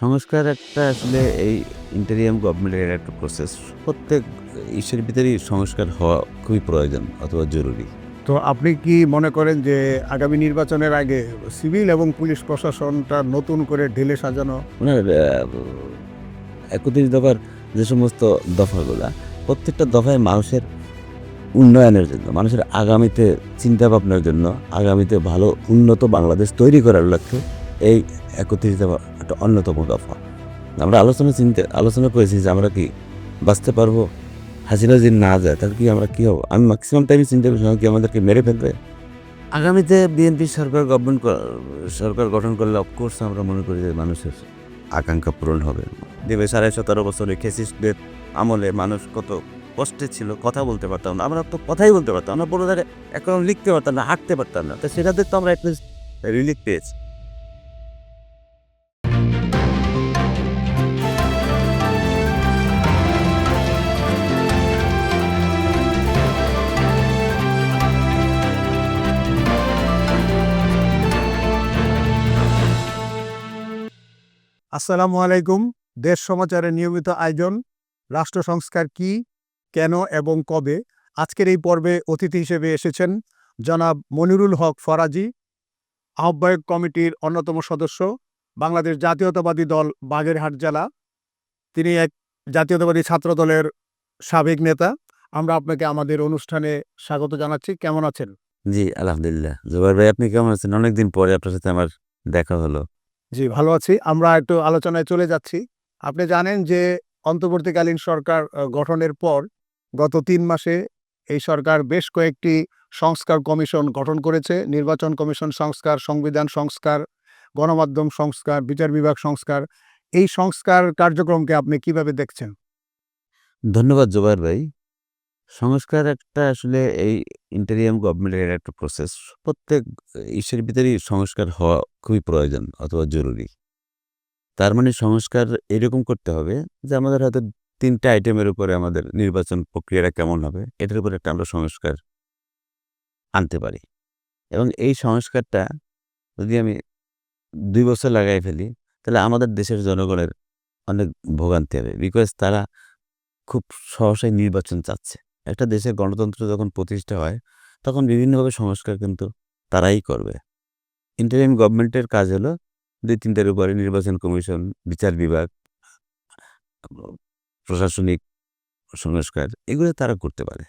সংস্কার একটা আসলে এই ইন্টারিয়াম গভর্নমেন্টের একটা প্রসেস প্রত্যেক ইস্যুর ভিতরেই সংস্কার হওয়া খুবই প্রয়োজন অথবা জরুরি। তো আপনি কি মনে করেন যে আগামী নির্বাচনের আগে সিভিল এবং পুলিশ প্রশাসনটা নতুন করে ঢেলে সাজানো? একত্রিশ দফার যে সমস্ত দফাগুলা প্রত্যেকটা দফায় মানুষের উন্নয়নের জন্য মানুষের আগামীতে চিন্তা ভাবনার জন্য আগামীতে ভালো উন্নত বাংলাদেশ তৈরি করার লক্ষ্যে এই একত্রিশ দফা একটা অন্যতম দফা। আমরা আলোচনা চিনতে, আলোচনা করেছি যে আমরা কি বাঁচতে পারব? হাসিনা যদি না যায়, তাহলে কি আমরা কী হব? আমি ম্যাক্সিমাম টাইমে চিন্তা করছিলাম কি আমাদেরকে মেরে ফেলবে? আগামীতে বিএনপি সরকার গভর্নমেন্ট সরকার গঠন করলে অফকোর্স আমরা মনে করি যে মানুষের আকাঙ্ক্ষা পূরণ হবে। দেবে সাড়ে সতেরো বছরে খেসিসদের আমলে মানুষ কত কষ্টে ছিল, কথা বলতে পারতাম না। আমরা তো কথাই বলতে পারতাম না বড় ধারে এখন লিখতে পারতাম না, হাঁটতে পারতাম না। তো সেটাতে তো আমরা রিলিফ পেয়েছি। আসসালামু আলাইকুম, দেশ সমাচারের নিয়মিত আয়োজন, রাষ্ট্র সংস্কার কি, কেন এবং কবে? আজকের এই পর্বে অতিথি হিসেবে এসেছেন জনাব মনিরুল হক ফরাজি, আহ্বায়ক কমিটির অন্যতম সদস্য, বাংলাদেশ জাতীয়তাবাদী দল, বাগেরহাট জেলা। তিনি এক জাতীয়তাবাদী ছাত্র দলের সাবেক নেতা। আমরা আপনাকে আমাদের অনুষ্ঠানে স্বাগত জানাচ্ছি। কেমন আছেন? জি, আলহামদুলিল্লাহ। জুবাইর ভাই, আপনি কেমন আছেন? অনেকদিন পরে আপনার সাথে আমার দেখা হলো। জি, ভালো আছি। আমরা একটু আলোচনায় চলে যাচ্ছি। আপনি জানেন যে অন্তর্বর্তীকালীন সরকার গঠনের পর গত তিন মাসে এই সরকার বেশ কয়েকটি সংস্কার কমিশন গঠন করেছে। নির্বাচন কমিশন সংস্কার, সংবিধান সংস্কার, গণমাধ্যম সংস্কার, বিচার বিভাগ সংস্কার। এই সংস্কার কার্যক্রমকে আপনি কীভাবে দেখছেন? ধন্যবাদ জোবাইর ভাই। সংস্কার একটা আসলে এই ইন্টারিয়াম গভর্নমেন্টের একটা প্রসেস প্রত্যেক ইস্যুর ভিতরেই সংস্কার হওয়া খুবই প্রয়োজন অথবা জরুরি। তার মানে সংস্কার এরকম করতে হবে যে আমাদের হয়তো তিনটা আইটেমের উপরে আমাদের নির্বাচন প্রক্রিয়াটা কেমন হবে, এটার উপরে একটা আমরা সংস্কার আনতে পারি। এবং এই সংস্কারটা যদি আমি দুই বছর লাগাই ফেলি, তাহলে আমাদের দেশের জনগণের অনেক ভোগান্তি হবে। বিকজ তারা খুব সহসাই নির্বাচন চাচ্ছে। একটা দেশের গণতন্ত্র যখন প্রতিষ্ঠা হয়, তখন বিভিন্নভাবে সংস্কার কিন্তু তারাই করবে। ইন্টারিম গভর্নমেন্টের কাজ হলো দুই তিনটার উপরে নির্বাচন কমিশন, বিচার বিভাগ, প্রশাসনিক সংস্কার, এগুলো তারা করতে পারে।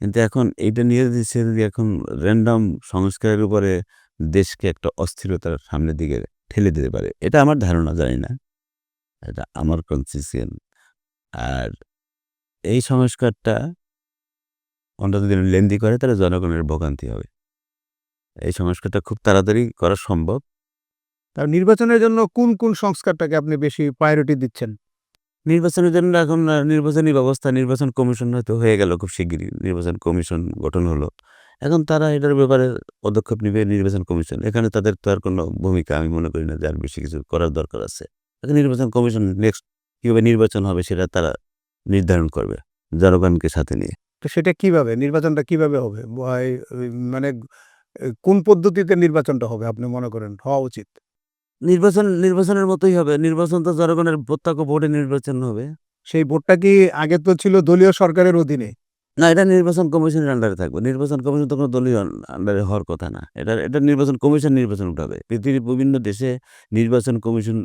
কিন্তু এখন এইটা নিয়ে সে যদি এখন র্যান্ডম সংস্কারের উপরে দেশকে একটা অস্থিরতার সামনের দিকে ঠেলে দিতে পারে, এটা আমার ধারণা, জানি না। এটা আমার কনসিসিয়ান আর এই সংস্কারটা অন্তত লেন্দি করে তাহলে জনগণের ভোগান্তি হবে। এই সংস্কারটা খুব তাড়াতাড়ি করা সম্ভব। তার নির্বাচনের জন্য কোন কোন সংস্কারটাকে আপনি বেশি প্রায়োরিটি দিচ্ছেন? নির্বাচনের জন্য এখন নির্বাচনী ব্যবস্থা নির্বাচন কমিশন হয়তো হয়ে গেল খুব শিগগিরই। নির্বাচন কমিশন গঠন হলো। এখন তারা এটার ব্যাপারে পদক্ষেপ নেবে নির্বাচন কমিশন। এখানে তাদের তো আর কোনো ভূমিকা আমি মনে করি না যে আর বেশি কিছু করার দরকার আছে। এখন নির্বাচন কমিশন নেক্সট কীভাবে নির্বাচন হবে সেটা তারা নির্ধারণ করবে জনগণকে সাথে নিয়ে। তো সেটা কীভাবে? নির্বাচনটা কীভাবে হবে? মানে কোন পদ্ধতিতে নির্বাচনটা হবে আপনি মনে করেন? হওয়া উচিত। নির্বাচন নির্বাচনের মতোই হবে। নির্বাচন তো জনগণের প্রত্যক্ষ ভোটে নির্বাচন হবে। সেই ভোটটা কি আগে তো ছিল দলীয় সরকারের অধীনে? না এটা নির্বাচন কমিশনের আন্ডারে থাকবে। নির্বাচন কমিশন তো কোনো দলীয় আন্ডারে হওয়ার কথা না। এটা এটা নির্বাচন কমিশন নির্বাচন উঠাবে। পৃথিবীর বিভিন্ন দেশে নির্বাচন কমিশন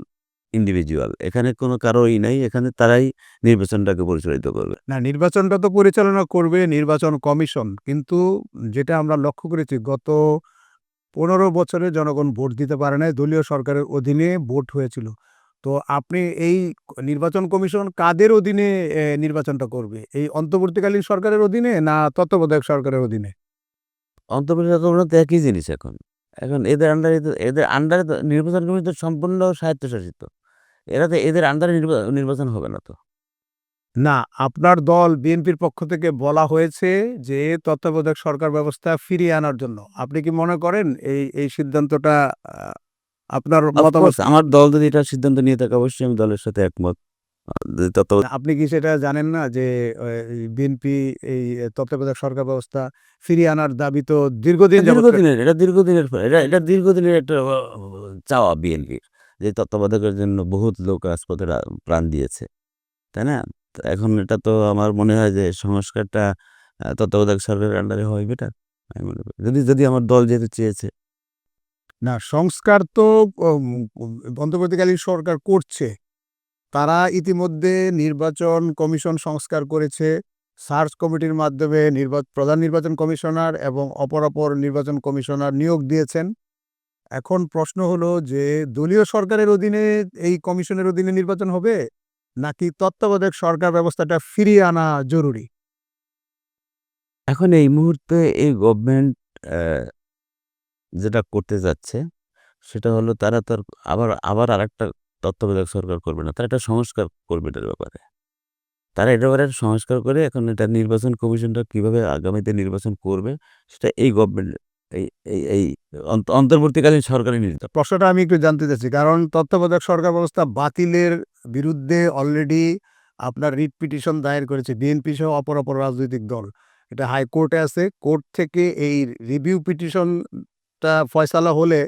ইন্ডিভিজুয়াল এখানে কোনো কারোই নাই এখানে তারাই নির্বাচনটাকে পরিচালিত করবে। না নির্বাচনটা তো পরিচালনা করবে নির্বাচন কমিশন কিন্তু যেটা আমরা লক্ষ্য করেছি গত পনেরো বছরে জনগণ ভোট দিতে পারে নাই দলীয় সরকারের অধীনে ভোট হয়েছিল। তো আপনি এই নির্বাচন কমিশন কাদের অধীনে নির্বাচনটা করবে? এই অন্তর্বর্তীকালীন সরকারের অধীনে না তত্ত্বাবধায়ক সরকারের অধীনে? অন্তর্বর্তীকালীন তো একই জিনিস এখন। এখন এদের আন্ডারে এদের আন্ডারে নির্বাচন কমিশন সম্পূর্ণ স্বায়ত্তশাসিত। এরা তো এদের আন্ডারে নির্বাচন হবে না তো। না আপনার দল বিএনপির পক্ষ থেকে বলা হয়েছে যে তত্ত্বাবধায়ক সরকার ব্যবস্থা ফিরিয়ে আনার জন্য। আপনি কি মনে করেন এই এই সিদ্ধান্তটা আপনার মতামত? আমার দল যদি এটা সিদ্ধান্ত নিয়ে থাকে অবশ্যই আমি দলের সাথে একমত। আপনি কি সেটা জানেন না যে বিএনপি এই তত্ত্বাবধায়ক সরকার ব্যবস্থা ফিরিয়ে আনার দাবি তো দীর্ঘদিন দীর্ঘদিনের এটা দীর্ঘদিনের এটা এটা দীর্ঘদিনের একটা চাওয়া বিএনপির। যে তত্ত্বাবধায়কের জন্য বহুত লোক রাজপথে প্রাণ দিয়েছে। তাই না? এখন এটা তো আমার মনে হয় যে সংস্কারটা তত্ত্বাবধায়ক সরকারের আন্ডারে হয় বেটার আমি মনে করি। যদি যদি আমার দল যেহেতু চেয়েছে। না, সংস্কার তো অন্তর্বর্তীকালীন সরকার করছে। তারা ইতিমধ্যে নির্বাচন কমিশন সংস্কার করেছে। সার্চ কমিটির মাধ্যমে নির্বাচন প্রধান নির্বাচন কমিশনার এবং অপর অপর নির্বাচন কমিশনার নিয়োগ দিয়েছেন। এখন প্রশ্ন হলো যে, দলীয় সরকারের অধীনে এই কমিশনের অধীনে নির্বাচন হবে? নাকি তত্ত্বাবধায়ক সরকার ব্যবস্থাটা ফিরিয়ে আনা জরুরি? এখন এই মুহূর্তে এই গভর্নমেন্ট যেটা করতে যাচ্ছে, সেটা হলো তারা তার আবার আবার আরেকটা তত্ত্বাবধায়ক সরকার করবে না। তারা একটা সংস্কার করবে এটার ব্যাপারে। তারা এটার ব্যাপারে একটা সংস্কার করে এখন এটা নির্বাচন কমিশনটা কীভাবে আগামীতে নির্বাচন করবে, সেটা এই গভর্নমেন্ট এই এই এই অন্ত- অন্তর্বর্তীকালীন সরকারের নির্দেশ প্রশ্নটা আমি একটু জানতে চাচ্ছি কারণ তত্ত্বাবধায়ক সরকার ব্যবস্থা বাতিলের বিরুদ্ধে অলরেডি আপনার রিট পিটিশন দায়ের করেছে। বিএনপি সহ অপর অপর রাজনৈতিক দল। এটা হাইকোর্টে আছে। কোর্ট থেকে এই রিভিউ পিটিশনটা ফয়সালা হলে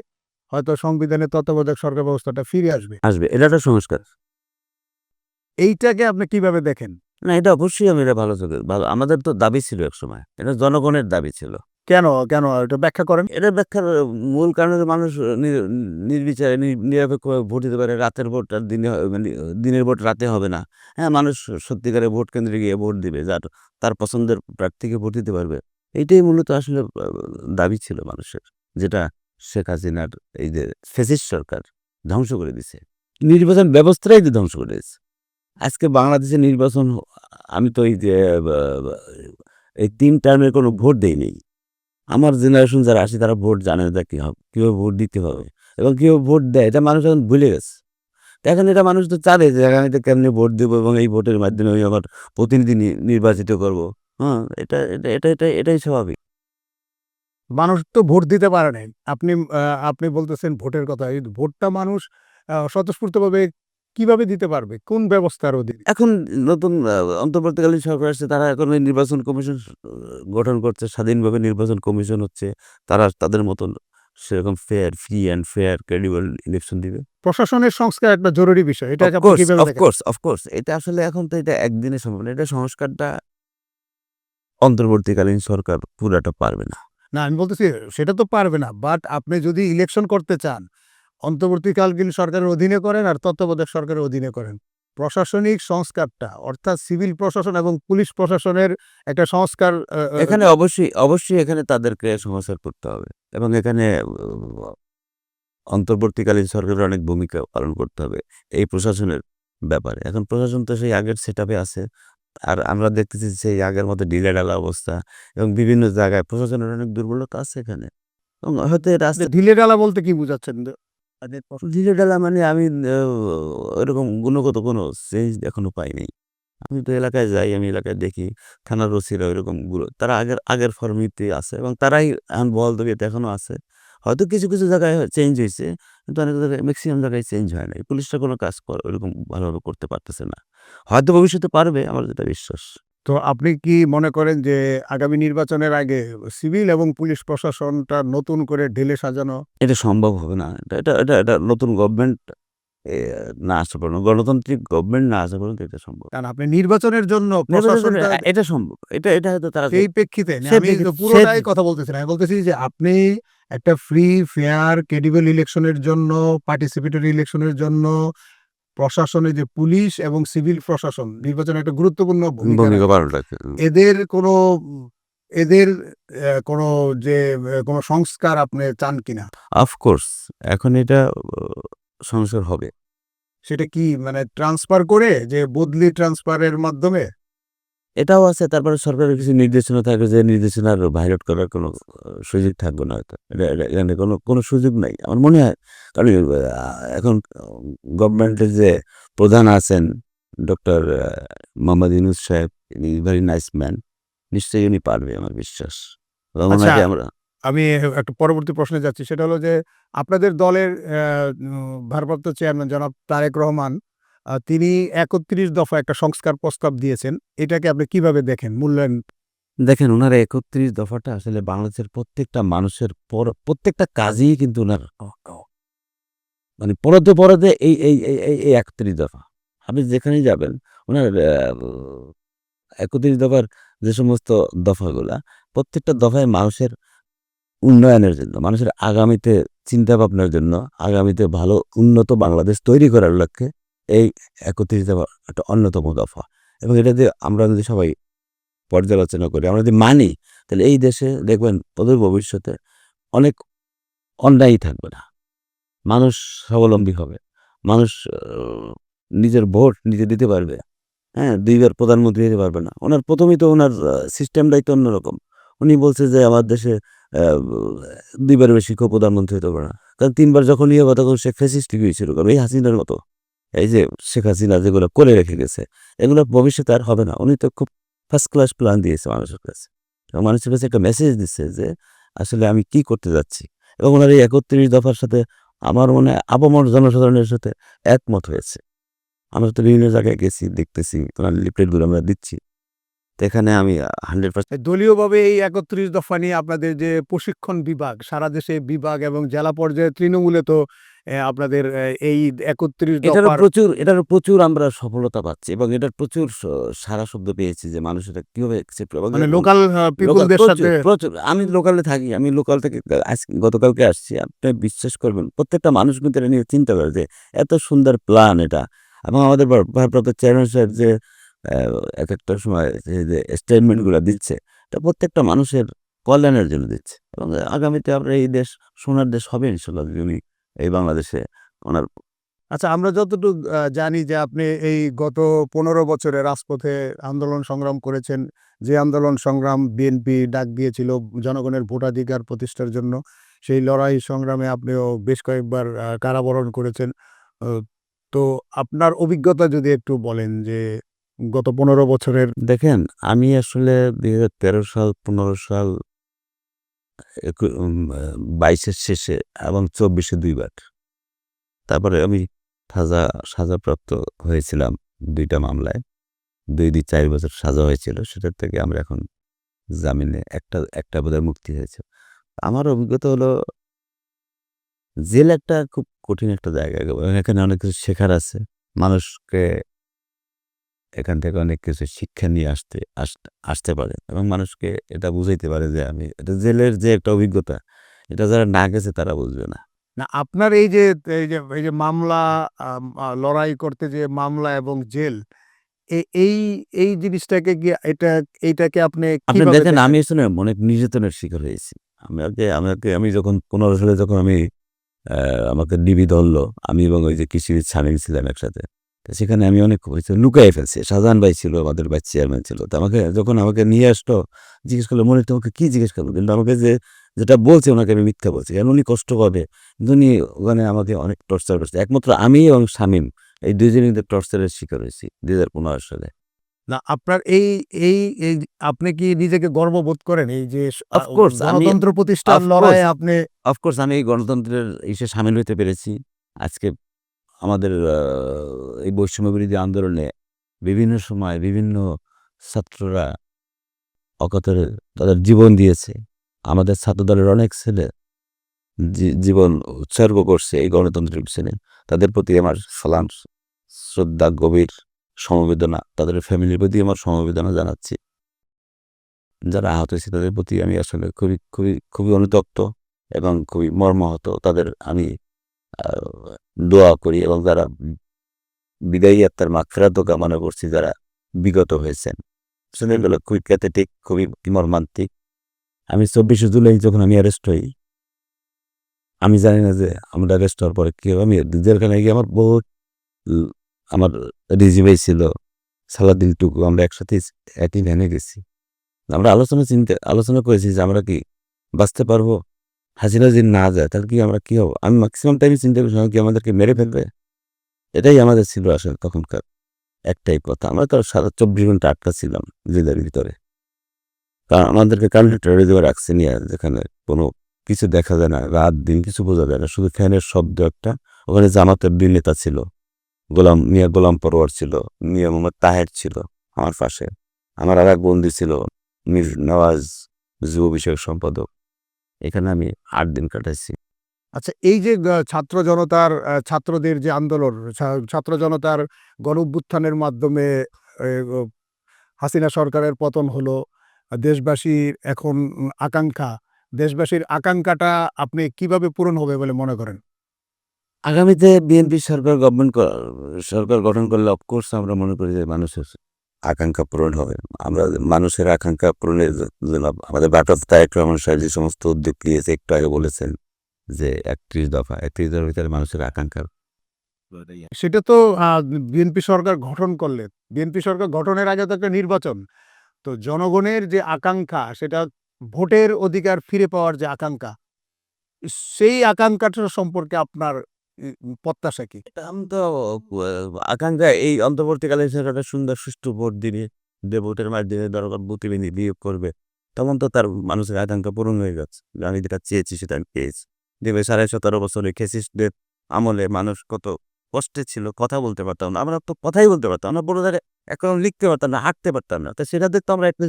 হয়তো সংবিধানের তত্ত্বাবধায়ক সরকার ব্যবস্থাটা ফিরে আসবে। আসবে। এটা একটা সংস্কার। এইটাকে আপনি কীভাবে দেখেন? না এটা অবশ্যই আমি এটা ভালো চোখে ভালো আমাদের তো দাবি ছিল এক সময় এটা জনগণের দাবি ছিল। কেন কেন? এটা ব্যাখ্যা করেন। এটা ব্যাখ্যার মূল কারণ হলো মানুষ নির- নির্বিচারে, নি- নিরপেক্ষভাবে ভোট দিতে পারে। রাতের ভোট আর দিনে মানে দিনের ভোট রাতে হবে না। হ্যাঁ মানুষ সত্যিকারে ভোট কেন্দ্রে গিয়ে ভোট দিবে, যার, তার পছন্দের প্রার্থীকে ভোট দিতে পারবে। এইটাই মূলত আসলে দাবি ছিল মানুষের, যেটা শেখ হাসিনার এই যে ফেসিস সরকার ধ্বংস করে দিছে। নির্বাচন ব্যবস্থাটাই তো ধ্বংস করে দিয়েছে। আজকে বাংলাদেশে নির্বাচন আমি তো এই যে এই তিন টার্মের কোনো ভোট দেইনি আমার জেনারেশন যারা আসে, তারা ভোট জানে না কী হবে, কীভাবে ভোট দিতে হবে এবং কীভাবে ভোট দেয়, এটা মানুষ এখন ভুলে গেছে। এখন এটা মানুষ তো চাবে যে আগামীতে কেমনি ভোট দেবো এবং এই ভোটের মাধ্যমে আমি আমার প্রতিনিধি নির্বাচিত করব। হ্যাঁ এটা এটা এটা এটা, এটাই স্বাভাবিক। মানুষ তো ভোট দিতে পারে নাই। আপনি আপনি বলতেছেন ভোটের কথা। ভোটটা মানুষ স্বতঃস্ফূর্তভাবে কীভাবে দিতে পারবে? কোন ব্যবস্থার অধীনে? এখন নতুন অন্তর্বর্তীকালীন সরকার আসছে তারা এখন ওই নির্বাচন কমিশন গঠন করছে স্বাধীনভাবে নির্বাচন কমিশন হচ্ছে তারা তাদের মতন সেরকম fair free and fair credible election দিবে। প্রশাসনের সংস্কার একটা জরুরি বিষয় এটা? অফকোর্স অফকোর্স এটা আসলে এখন তো এটা একদিনে সম্ভব না এটা সংস্কারটা অন্তর্বর্তীকালীন সরকার পুরাটা পারবে না। না আমি বলতেছি সেটা তো পারবে না বাট আপনি যদি ইলেকশন করতে চান অন্তর্বর্তীকালীন সরকারের অধীনে করেন আর তত্ত্বাবধায়ক সরকারের অধীনে করেন। প্রশাসনিক সংস্কারটা অর্থাৎ সিভিল প্রশাসন এবং পুলিশ প্রশাসনের একটা সংস্কার এখানে অবশ্যই অবশ্যই এখানে তাদেরকে সংস্কার করতে হবে এবং এখানে অন্তর্বর্তীকালীন সরকারের অনেক ভূমিকা পালন করতে হবে এই প্রশাসনের ব্যাপারে। এখন প্রশাসন তো সেই আগের সেট আছে আর আমরা দেখতেছি সেই আগের মতো ঢিলেঢালা অবস্থা এবং বিভিন্ন জায়গায় প্রশাসনের অনেক দুর্বলতা আছে এখানে। এবং হয়তো এটা আস্তে ঢিলে ডালা বলতে কি বুঝাচ্ছেন? ঢিলেঢালা মানে আমি ওইরকম গুণগত কোনো চেঞ্জ এখনও পাইনি। আমি তো এলাকায় যাই, আমি এলাকায় দেখি থানার ওসিরা ওইরকমগুলো। তারা আগের আগের ফর্মিতে আছে এবং তারাই বল দবিয়াতে এখনও আছে। হয়তো কিছু কিছু জায়গায় চেঞ্জ হয়েছে, কিন্তু অনেক জায়গায় ম্যাক্সিমাম জায়গায় চেঞ্জ হয় নাই। পুলিশটা কোনো কাজ কর, ওইরকম ভালোভাবে করতে পারতেছে না। হয়তো ভবিষ্যতে পারবে, আমার যেটা বিশ্বাস। তো আপনি কি মনে করেন যে আগামী নির্বাচনের আগে সিভিল এবং পুলিশ প্রশাসনটা নতুন করে ঢেলে সাজানো? এটা সম্ভব হবে না। এটা এটা এটা নতুন গভর্নমেন্ট না আসা পর্যন্ত গণতান্ত্রিক গভর্নমেন্ট না আসা পর্যন্ত এটা সম্ভব। কারণ আপনি নির্বাচনের জন্য এটা সম্ভব। এটা এটা হয়তো তারা সেই প্রেক্ষিতে আমি পুরোটাই কথা বলতেছি না। আমি বলতেছি যে আপনি একটা ফ্রি ফেয়ার ক্রেডিবল ইলেকশনের জন্য পার্টিসিপেটরি ইলেকশনের জন্য প্রশাসনে যে পুলিশ এবং সিভিল প্রশাসন নির্বাচনে একটা গুরুত্বপূর্ণ ভূমিকা রাখে। এদের কোনো এদের আহ, কোনো যে আহ, কোনো সংস্কার আপনি চান কিনা? অফকোর্স এখন এটা সংসার সংস্কার হবে। সেটা কি মানে ট্রান্সফার করে যে বদলি ট্রান্সফারের মাধ্যমে? এটাও আছে তারপরে সরকারের কিছু নির্দেশনা থাকে যে নির্দেশনার ভাইলেট করার কোনো সুযোগ থাকবে না হয়তো। এখানে কোনো কোনো সুযোগ নাই। আমার মনে হয় কারণ এখন গভর্নমেন্টের যে প্রধান আছেন ডক্টর মোহাম্মদ ইউনুস সাহেব ইনি ভেরি নাইস ম্যান নিশ্চয়ই উনি পারবে আমার বিশ্বাস। আচ্ছা, আমরা আমি একটা পরবর্তী প্রশ্নে যাচ্ছি। সেটা হলো যে আপনাদের দলের ভারপ্রাপ্ত চেয়ারম্যান জনাব তারেক রহমান তিনি একত্রিশ দফা একটা সংস্কার প্রস্তাব দিয়েছেন। এটাকে আপনি কীভাবে দেখেন? মূল্যায়ন? দেখেন ওনার একত্রিশ দফাটা আসলে বাংলাদেশের প্রত্যেকটা মানুষের পর- প্রত্যেকটা কাজেই কিন্তু ওনার মানে পরতে পরতে এই এই এই এই এই একত্রিশ দফা। আপনি যেখানেই যাবেন ওনার একত্রিশ দফার যে সমস্ত দফাগুলা, প্রত্যেকটা দফায় মানুষের উন্নয়নের জন্য, মানুষের আগামীতে চিন্তা ভাবনার জন্য, আগামীতে ভালো, উন্নত বাংলাদেশ তৈরি করার লক্ষ্যে এই একত্রিশ দফা একটা অন্যতম দফা। এবং এটা দিয়ে আমরা যদি সবাই পর্যালোচনা করি, আমরা যদি মানি, তাহলে এই দেশে দেখবেন অদূর ভবিষ্যতে অনেক অন্যায়ই থাকবে না। মানুষ স্বাবলম্বী হবে। মানুষ নিজের ভোট নিজে দিতে পারবে। হ্যাঁ দুইবার প্রধানমন্ত্রী হতে পারবে না। ওনার প্রথমেই তো ওনার সিস্টেমটাই তো অন্যরকম। উনি বলছে যে আমার দেশে দুইবার বেশি কেউ প্রধানমন্ত্রী হতে পারে না। কারণ তিনবার যখন ইয়ে হবে, তখন সে ফেসিস্টিক হয়েছিল কারণ এই হাসিনার মতো। এই যে শেখ হাসিনা যেগুলো করে রেখে গেছে, এগুলো ভবিষ্যতে আর হবে না। উনি তো খুব ফার্স্ট ক্লাস প্ল্যান দিয়েছে মানুষের কাছে। এবং মানুষের কাছে একটা মেসেজ দিচ্ছে যে, আসলে আমি কি করতে যাচ্ছি? এবং ওনার এই একত্রিশ দফার সাথে আমার মনে হয় আপামর জনসাধারণের সাথে একমত হয়েছে। আমরা তো বিভিন্ন জায়গায় গেছি, দেখতেছি, ওনার লিফলেটগুলো আমরা দিচ্ছি। এখানে আমি হান্ড্রেড পার্সেন্ট দলীয়ভাবে এই একত্রিশ দফা নিয়ে আপনাদের যে প্রশিক্ষণ বিভাগ সারা দেশে বিভাগ এবং জেলা পর্যায়ে তৃণমূলে তো আপনাদের এই একত্রিশ দফার প্রচুর এটারও প্রচুর আমরা সফলতা পাচ্ছি এবং এটার প্রচুর সারা শব্দ পেয়েছি যে মানুষ এটা কীভাবে এবং মানে লোকাল প্রচুর, সাথে প্রচুর আমি লোকালে থাকি আমি লোকাল থেকে গতকালকে আসছি আপনি বিশ্বাস করবেন প্রত্যেকটা মানুষ কিন্তু এটা নিয়ে চিন্তা করে যে এত সুন্দর প্ল্যান এটা এবং আমাদের ভারপ্রাপ্ত চেয়ারম্যান সাহেব যে এক একটা সময় যে- স্টেটমেন্টগুলো দিচ্ছে, এটা প্রত্যেকটা মানুষের কল্যাণের জন্য দিচ্ছে। এবং আগামীতে আমরা এই দেশ, সোনার দেশ হবে ইনশাল্লাহ যদি উনি এই বাংলাদেশে ওনার আচ্ছা আমরা যতটুকু জানি যে আপনি এই গত পনেরো বছরে রাজপথে আন্দোলন সংগ্রাম করেছেন। যে আন্দোলন সংগ্রাম বিএনপি ডাক দিয়েছিল জনগণের ভোটাধিকার প্রতিষ্ঠার জন্য, সেই লড়াই সংগ্রামে আপনিও বেশ কয়েকবার কারাবরণ করেছেন। তো আপনার অভিজ্ঞতা যদি একটু বলেন যে গত পনেরো বছরের দেখেন, আমি আসলে দুই হাজার তেরো সাল, পনেরো সাল বাইশের শেষে এবং চব্বিশে দুইবার। তারপরে আমি সাজা, সাজাপ্রাপ্ত হয়েছিলাম দুইটা মামলায়। দুই দুই চার বছর সাজা হয়েছিল, সেটার থেকে আমরা এখন জামিনে একটা একটা বোধহয় মুক্তি হয়েছে। আমার অভিজ্ঞতা হলো, জেল একটা খুব কঠিন একটা জায়গা। এখানে অনেক কিছু শেখার আছে। মানুষকে এখান থেকে অনেক কিছু শিক্ষা নিয়ে আসতে আসতে পারে। এবং মানুষকে এটা বুঝাইতে পারে যে আমি এটা জেলের যে একটা অভিজ্ঞতা এটা যারা না গেছে তারা বুঝবে না। না আপনার এই যে এই যে এই যে মামলা লড়াই করতে যে মামলা এবং জেল এই এই জিনিসটাকে কি এটা এইটাকে আপনি আপনি দেখেন? আমি আসলে অনেক নির্যাতনের শিকার হয়েছি। আমাকে আমাকে আমি যখন পনেরো সালে যখন আমি আহ, আমাকে ডিবি ধরলো আমি এবং ওই যে কৃষিবিদ স্বামী ছিলাম একসাথে তো সেখানে আমি অনেক লুকাই ফেলছি। শাহজাহান ভাই ছিল আমাদের ভাই চেয়ারম্যান ছিল। তো আমাকে যখন আমাকে নিয়ে আসলো জিজ্ঞেস করল মনে তোমাকে কি জিজ্ঞেস করল কিন্তু আমাকে যে যেটা বলছে ওনাকে আমি মিথ্যা বলছি। কারণ উনি কষ্ট পাবে। কিন্তু উনি ওখানে আমাকে অনেক টর্চার করছে। একমাত্র আমি এবং শামীম এই দুইজনই কিন্তু টর্চারের শিকার হয়েছি দুই হাজার পনেরো সালে। না আপনার এই এই এই আপনি কি নিজেকে গর্ববোধ করেন? এই যে স- Of আহ, আমি- গণতন্ত্র প্রতিষ্ঠার লড়াই আপনি অফকোর্স আমি এই গণতন্ত্রের ইসে সামিল হতে পেরেছি। আজকে আমাদের এই বৈষম্য বিরোধী আন্দোলনে বিভিন্ন সময় বিভিন্ন ছাত্ররা অকাতরে তাদের জীবন দিয়েছে। আমাদের ছাত্রদলের অনেক ছেলে জীবন উৎসর্গ করছে এই গণতন্ত্রের পিছনে। তাদের প্রতি আমার সালাম, শ্রদ্ধা, গভীর সমবেদনা, তাদের ফ্যামিলির প্রতি আমার সমবেদনা জানাচ্ছি। যারা আহত হয়েছে তাদের প্রতি আমি আসলে খুবই খুবই খুবই অনুতপ্ত এবং খুবই মর্মাহত। তাদের আমি দোয়া করি এবং যারা বিদায়ী আত্মার মাগফিরাত কামনা করছি, যারা বিগত হয়েছেন। আসলে এগুলো খুবই প্যাথেটিক খুবই মর্মান্তিক। আমি চব্বিশে জুলাই যখন আমি অ্যারেস্ট হই, আমি জানি না যে আমরা অ্যারেস্ট হওয়ার পরে কি আমি জেলখানায় গিয়ে আমার বহুত ল- আমার রিজিভাই ছিল সালাদিন টুকু আমরা একসাথে একই ভ্যানে গেছি। আমরা আলোচনা চিন্তা, আলোচনা করেছি যে আমরা কি বাঁচতে পারব? হাসিনা যদি না যায়, তাহলে কি আমরা কি হব? আমি ম্যাক্সিমাম টাইমে চিন্তা করছিলাম কি আমাদেরকে মেরে ফেলবে? এটাই আমাদের ছিল আসলে তখনকার একটাই কথা। আমরা তো সারা চব্বিশ ঘণ্টা আটকা ছিলাম জেলের ভিতরে। কারণ আমাদেরকে কারেন্ট রাখছে নিয়ে, যেখানে কোনো কিছু দেখা যায় না, রাত দিন কিছু বোঝা যায় না। শুধু ফ্যানের শব্দ একটা। ওখানে জামাতের দুই নেতা ছিল। গোলাম, মিয়া গোলাম পরোয়ার ছিল। মিয়া মোহাম্মদ তাহের ছিল আমার পাশে। আমার আর এক বন্ধু ছিল, মির নওয়াজ, যুব বিষয়ক সম্পাদক। এখানে আমি আট দিন কাটাইছি। আচ্ছা এই যে ছাত্র জনতার ছাত্রদের যে আন্দোলন ছাত্র জনতার গণ অভ্যুত্থানের মাধ্যমে হাসিনা সরকারের পতন হলো দেশবাসীর এখন আকাঙ্ক্ষা দেশবাসীর আকাঙ্ক্ষাটা আপনি কীভাবে পূরণ হবে বলে মনে করেন? আগামীতে বিএনপি সরকার গভর্নমেন্ট সরকার গঠন করলে অফকোর্স আমরা মনে করি যে মানুষের আকাঙ্ক্ষা পূরণ হবে। আমরা মানুষের আকাঙ্ক্ষা পূরণের জন্য আমাদের বাটফ তায়েক রহমান সাহেব যে সমস্ত উদ্যোগ নিয়েছে, একটু আগে বলেছেন যে একত্রিশ দফা, একত্রিশ দফার ভিতরে মানুষের আকাঙ্ক্ষা। সেটা তো বিএনপি সরকার গঠন করলেন। বিএনপি সরকার গঠনের আগে তো একটা নির্বাচন। তো জনগণের যে আকাঙ্ক্ষা, সেটা ভোটের অধিকার ফিরে পাওয়ার যে আকাঙ্ক্ষা, সেই আকাঙ্ক্ষাটা সম্পর্কে আপনার প্রত্যাশা কি? আমি তো আকাঙ্ক্ষা এই অন্তর্বর্তীকালীন সরকারটা সুন্দর সুষ্ঠু ভোট দিবে, যে ভোটের মাধ্যমে দরকার বুথে বিনিয়োগ করবে, তখন তো তার মানুষের আকাঙ্ক্ষা পূরণ হয়ে গেছে আমি যেটা চেয়েছি সেটা আমি পেয়েছি। দেবে সাড়ে সতেরো বছরে খেসিসদের আমলে মানুষ কত কষ্টে ছিল, কথা বলতে পারতাম না। আমরা তো কথাই বলতে পারতাম না বড় ধারে এখন লিখতে পারতাম না, হাঁটতে পারতাম না। তো সেটা দেখতে আমরা একটা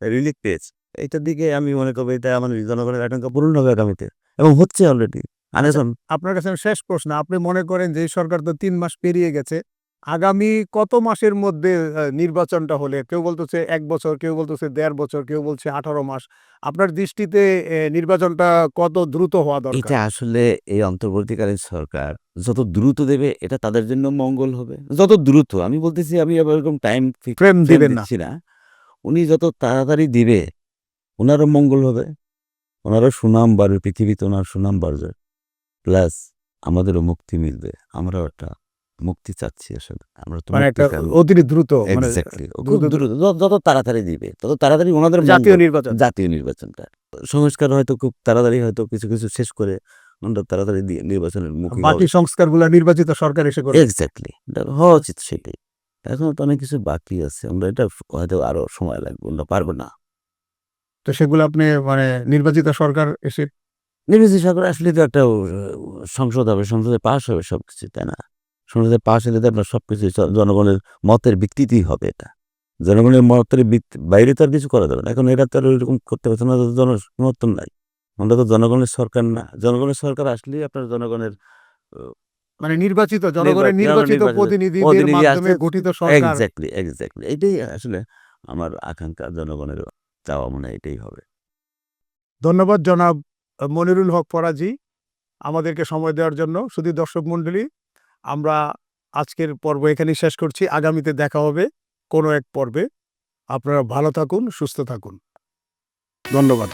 রিলিফ পেয়েছি। এইটার দিকে আমি মনে করব এটা আমাদের জনগণের আকাঙ্ক্ষা পূরণ হবে আগামীতে, এবং হচ্ছে অলরেডি আনেসন আপনার কাছে শেষ প্রশ্ন। আপনি মনে করেন যে সরকার তো তিন মাস পেরিয়ে গেছে। আগামী কত মাসের মধ্যে নির্বাচনটা হলে? কেউ বলতেছে এক বছর কেউ বলতেছে দেড় বছর কেউ বলছে আঠারো মাস। আপনার দৃষ্টিতে নির্বাচনটা কত দ্রুত হওয়া দরকার? এটা আসলে এই অন্তর্বর্তীকালীন সরকার যত দ্রুত দেবে এটা তাদের জন্য মঙ্গল হবে। যত দ্রুত আমি বলতেছি আমি আবার এরকম টাইম ফ্রেম দিবেন না। না। উনি যত তাড়াতাড়ি দিবে ওনারও মঙ্গল হবে। ওনারও সুনাম বাড়বে পৃথিবীতে ওনার সুনাম বাড়বে। প্লাস আমাদেরও মুক্তি মিলবে। আমরাও একটা মুক্তি চাচ্ছি আসলে। আমরা তো মানে একটা অতি দ্রুত মানে খুব দ্রুত- যত- তাড়াতাড়ি দিবে তত তাড়াতাড়ি ওনাদের জাতীয় নির্বাচন। জাতীয় নির্বাচনটা। সংস্কার হয়তো খুব তাড়াতাড়ি হয়তো কিছু কিছু শেষ করে তাড়াতাড়ি দিয়ে নির্বাচনের মুখী বাকি সংস্কারগুলো নির্বাচিত সরকার এসে করে এক্স্যাক্টলি হওয়া উচিত সেটাই। এখন তো অনেক কিছু বাকি আছে। আমরা এটা হয়তো আরও সময় লাগবে আমরা পারব না। তো সেগুলো আপনি মানে নির্বাচিত সরকার এসে নির্বাচিত সরকার আসলে তো একটা সংসদ হবে সংসদে পাশ হবে সবকিছু তাই না? সংসদে পাশ হলে তো আপনার সবকিছু জ- জনগণের মতের ভিত্তিতেই হবে এটা। জনগণের মতের বাইরে তো আর কিছু করা যাবে না। এখন এরা তো আর ওইরকম করতে পারছে না জন সমর্থন নাই। আমরা তো জনগণের সরকার না। জনগণের সরকার আসলেই আপনার জনগণের মানে নির্বাচিত জনগণের নির্বাচিত, প্রতিনিধিদের প্রতিনিধি মাধ্যমে গঠিত সরকার। এক্স্যাক্টলি এক্স্যাক্টলি এটাই আসলে আমার আকাঙ্ক্ষা জনগণের চাওয়া মনে হয় এটাই হবে। ধন্যবাদ জনাব। মনিরুল হক পরাজি আমাদেরকে সময় দেওয়ার জন্য। শুধু দর্শক মণ্ডলী, আমরা আজকের পর্ব এখানেই শেষ করছি। আগামীতে দেখা হবে কোনো এক পর্বে। আপনারা ভালো থাকুন, সুস্থ থাকুন। ধন্যবাদ।